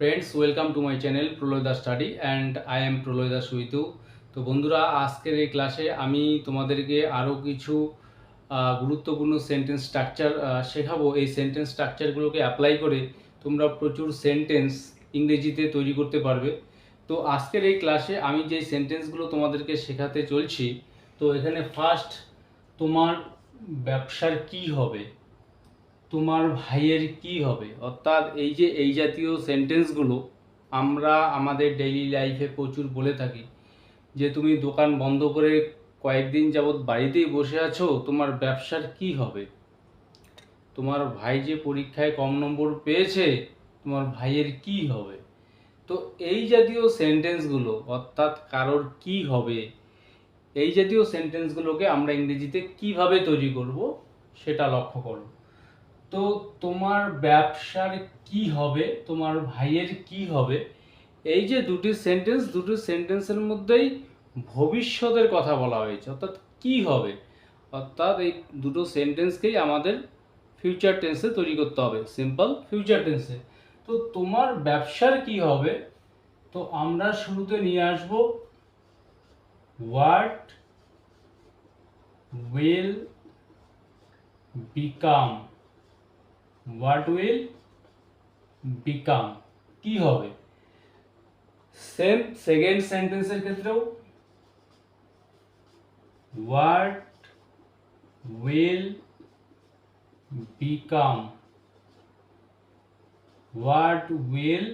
Friends welcome to my channel প্রলয়দা study and I am প্রলয়দা সুইতু তো বন্ধুরা, আজকের এই ক্লাসে আমি তোমাদেরকে আরও কিছু গুরুত্বপূর্ণ সেন্টেন্স স্ট্রাকচার শেখাবো। এই সেন্টেন্স স্ট্রাকচারগুলোকে অ্যাপ্লাই করে তোমরা প্রচুর সেন্টেন্স ইংরেজিতে তৈরি করতে পারবে। তো আজকের এই ক্লাসে আমি যে সেন্টেন্সগুলো তোমাদেরকে শেখাতে চলছি, তো এখানে ফার্স্ট তোমার ব্যবসার কি হবে? তোমার ভাইয়ের কি হবে? অর্থাৎ এই যে, এই জাতীয় সেন্টেন্সগুলো আমরা আমাদের ডেইলি লাইফে প্রচুর বলে থাকি। যে তুমি দোকান বন্ধ করে কয়েকদিন যাবৎ বাড়িতেই বসে আছো, তোমার ব্যবসার কি হবে? তোমার ভাই যে পরীক্ষায় কম নম্বর পেয়েছে, তোমার ভাইয়ের কি হবে? তো এই জাতীয় সেন্টেন্সগুলো অর্থাৎ কারোর কি হবে, এই জাতীয় সেন্টেন্সগুলোকে আমরা ইংরেজিতে কীভাবে তৈরি করব, সেটা লক্ষ্য করো। তো তোমার ব্যবসার কি হবে? তোমার ভাইয়ের কি হবে? এই যে দুটি সেন্টেন্স দুটি সেন্টেন্সের মধ্যেই ভবিষ্যতের কথা বলা হয়েছে। অর্থাৎ কি হবে? অর্থাৎ এই দুটো সেন্টেন্সকেই আমাদের ফিউচার টেন্সে তৈরি করতে হবে। সিম্পল ফিউচার টেন্সে তো তোমার ব্যবসার কি হবে? তো আমরা শুরুতে নিয়ে আসব। What will become what will become কি হবে? সেম সেকেন্ড সেন্টেন্সের ক্ষেত্রেও। What will become what will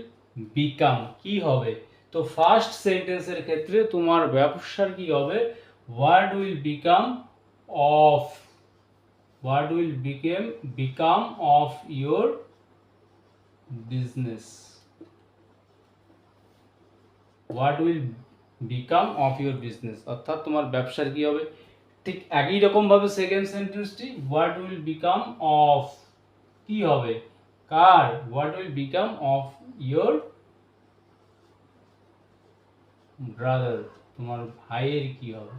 become কি হবে? তো ফার্স্ট সেন্টেন্সের ক্ষেত্রে তোমার ব্যবসার কি হবে? What will become of what will become become of your business what will become of your business অর্থাৎ তোমার ব্যবসার কি হবে ঠিক একই রকম ভাবে সেকেন্ড সেন্টেন্সটি what will become of কি হবে কার what will become of your brother তোমার ভাইয়ের কি হবে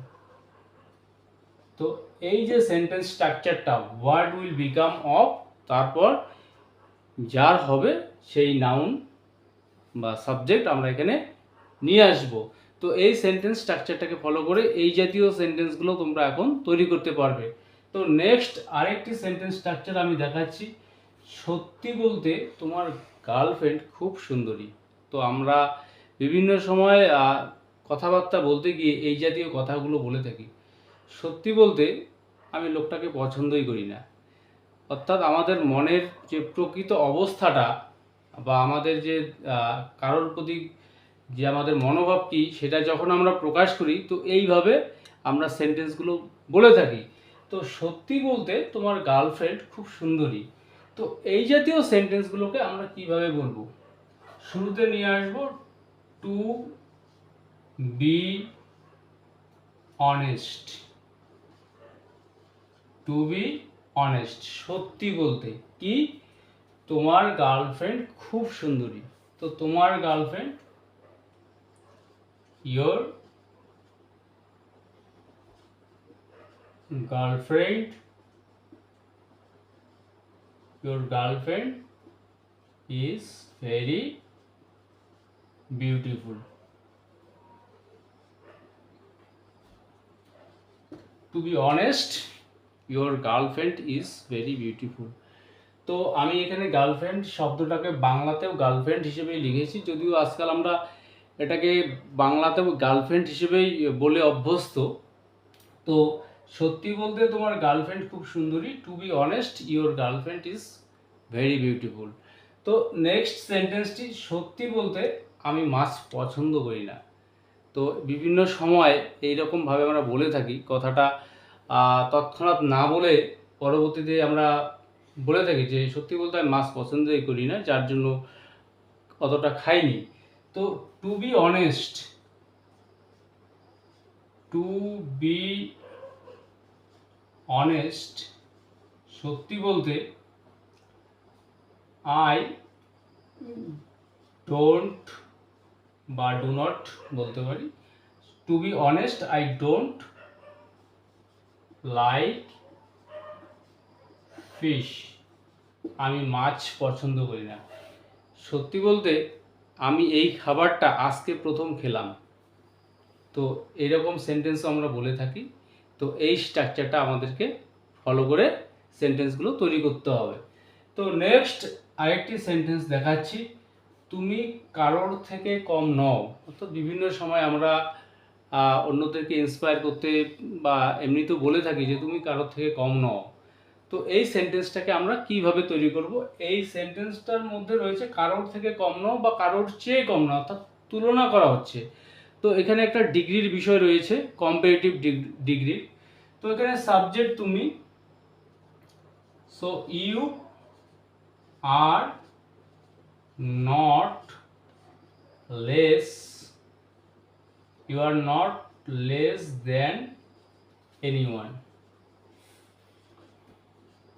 তো এই যে সেন্টেন্স স্ট্রাকচারটা ওয়ার্ড উইল বিকাম অফ তারপর যার হবে সেই নাউন বা সাবজেক্ট আমরা এখানে নিয়ে আসব। তো এই সেন্টেন্স স্ট্রাকচারটাকে ফলো করে এই জাতীয় সেন্টেন্সগুলো তোমরা এখন তৈরি করতে পারবে। তো নেক্সট আরেকটি সেন্টেন্স স্ট্রাকচার আমি দেখাচ্ছি। সত্যি বলতে তোমার গার্লফ্রেন্ড খুব সুন্দরী। তো আমরা বিভিন্ন সময় কথাবার্তা বলতে গিয়ে এই জাতীয় কথাগুলো বলে থাকি। সত্যি বলতে আমি লোকটাকে পছন্দই করি না। অর্থাৎ আমাদের মনের যে প্রকৃত অবস্থাটা বা আমাদের যে কারোর প্রতি যে আমাদের মনোভাব কী, সেটা যখন আমরা প্রকাশ করি, তো এইভাবে আমরা সেন্টেন্সগুলো বলে থাকি। তো সত্যি বলতে তোমার গার্লফ্রেন্ড খুব সুন্দরী। তো এই জাতীয় সেন্টেন্সগুলোকে আমরা কীভাবে বলব? শুরুতে নিয়ে আসব to be honest. To be honest সত্যি বলতে কি, তোমার গার্লফ্রেন্ড খুব সুন্দরী। তো তোমার girlfriend your girlfriend your girlfriend is very beautiful to be honest your girlfriend is very beautiful তো আমি এখানে গার্লফ্রেন্ড শব্দটাকে বাংলাতেও গার্লফ্রেন্ড হিসেবেই লিখেছি, যদিও আজকাল আমরা এটাকে বাংলাতেও গার্লফ্রেন্ড হিসেবেই বলে অভ্যস্ত। তো সত্যি বলতে তোমার গার্লফ্রেন্ড খুব সুন্দরী। To be honest your girlfriend is very beautiful তো নেক্সট সেন্টেন্সটি সত্যি বলতে আমি মাছ পছন্দ করি না। তো বিভিন্ন সময় এইরকমভাবে আমরা বলে থাকি, কথাটা তৎক্ষণাৎ না বলে পরবর্তীতে আমরা বলে থাকি যে সত্যি বলতে আমি মাছ পছন্দই করি না, যার জন্য অতটা খাইনি। তো to be honest to be honest সত্যি বলতে আই ডোন্ট বা ডু নট বলতে পারি। To be honest I don't like fish আমি মাছ পছন্দ করি না। সত্যি বলতে, আমি এই খাবারটা আজকে প্রথম খেলাম। তো এরকম সেন্টেন্সও আমরা বলে থাকি। তো এই স্ট্রাকচারটা আমাদেরকে ফলো করে সেন্টেন্সগুলো তৈরি করতে হবে। তো নেক্সট আরেকটি সেন্টেন্স দেখাচ্ছি। তুমি কারোর থেকে কম নও। অর্থাৎ বিভিন্ন সময় আমরা অন্যদেরকে ইন্সপায়ার করতে বা এমনিতেও বলে থাকি যে তুমি কারোর থেকে কম নও। তো এই সেন্টেন্সটাকে আমরা কীভাবে তৈরি করব? এই সেন্টেন্সটার মধ্যে রয়েছে কারোর থেকে কম নও বা কারোর চেয়ে কম নও, অর্থাৎ তুলনা করা হচ্ছে। তো এখানে একটা ডিগ্রির বিষয় রয়েছে কম্পারেটিভ ডিগ্রি তো এখানে সাবজেক্ট তুমি so you are not less not less than any one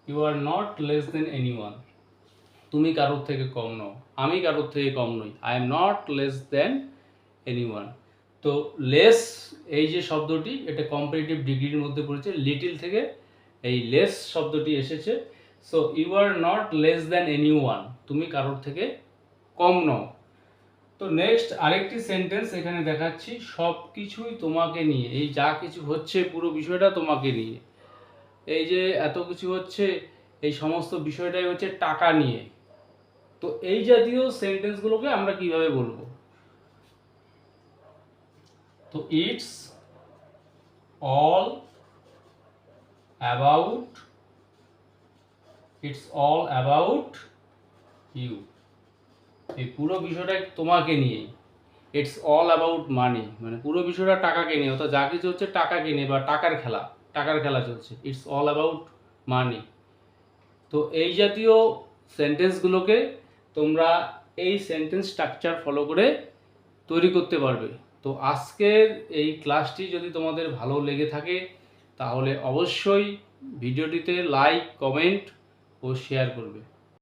you are not less than any one তুমি কারোর থেকে কম নও। আমি কারোর থেকে কম নই। I am not less than any one তো লেস এই যে শব্দটি, এটা কম্পারেটিভ ডিগ্রির মধ্যে পড়েছে। লিটিল থেকে এই লেস শব্দটি এসেছে। So you are not less than any one তুমি কারোর থেকে কম নও। তো নেক্সট আরেকটি সেন্টেন্স এখানে দেখাচ্ছি সব কিছুই তোমাকে নিয়ে, এই যা কিছু হচ্ছে পুরো বিষয়টা তোমাকে নিয়ে। এই যে এত কিছু হচ্ছে, এই সমস্ত বিষয়টাই হচ্ছে টাকা নিয়ে। তো এই জাতীয় সেন্টেন্সগুলোকে আমরা কীভাবে বলব? তো it's all about it's all about you এই পুরো বিষয়টা তোমাকে নিয়েই। ইটস অল অ্যাবাউট মানি মানে পুরো বিষয়টা টাকাকে নিয়ে, অর্থাৎ যা কিছু হচ্ছে টাকাকে নিয়ে বা টাকার খেলা টাকার খেলা চলছে। ইটস অল অ্যাবাউট মানি তো এই জাতীয় সেন্টেন্সগুলোকে তোমরা এই সেন্টেন্স স্ট্রাকচার ফলো করে তৈরি করতে পারবে। তো আজকের এই ক্লাসটি যদি তোমাদের ভালো লেগে থাকে, তাহলে অবশ্যই ভিডিওটিতে লাইক কমেন্ট ও শেয়ার করবে।